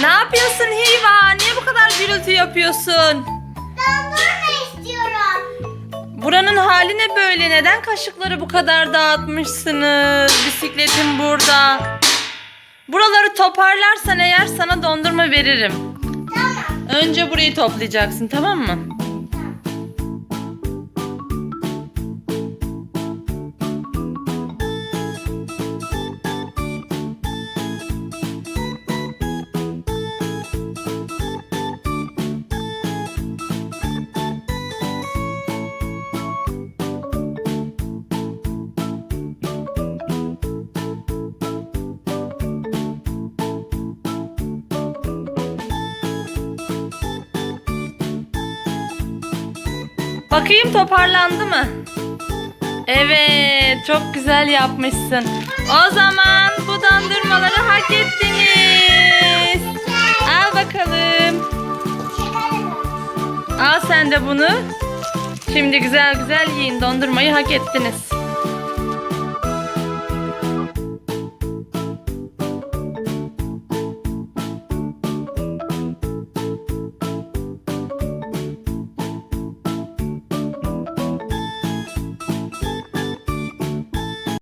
Ne yapıyorsun Hiva? Niye bu kadar gürültü yapıyorsun? Dondurma istiyorum. Buranın hali ne böyle? Neden kaşıkları bu kadar dağıtmışsınız? Bisikletim burada. Buraları toparlarsan eğer sana dondurma veririm. Tamam. Önce burayı toplayacaksın tamam mı? Bakayım toparlandı mı? Evet, çok güzel yapmışsın. O zaman bu dondurmaları hak ettiniz. Al bakalım. Al sen de bunu. Şimdi güzel güzel yiyin. Dondurmayı hak ettiniz.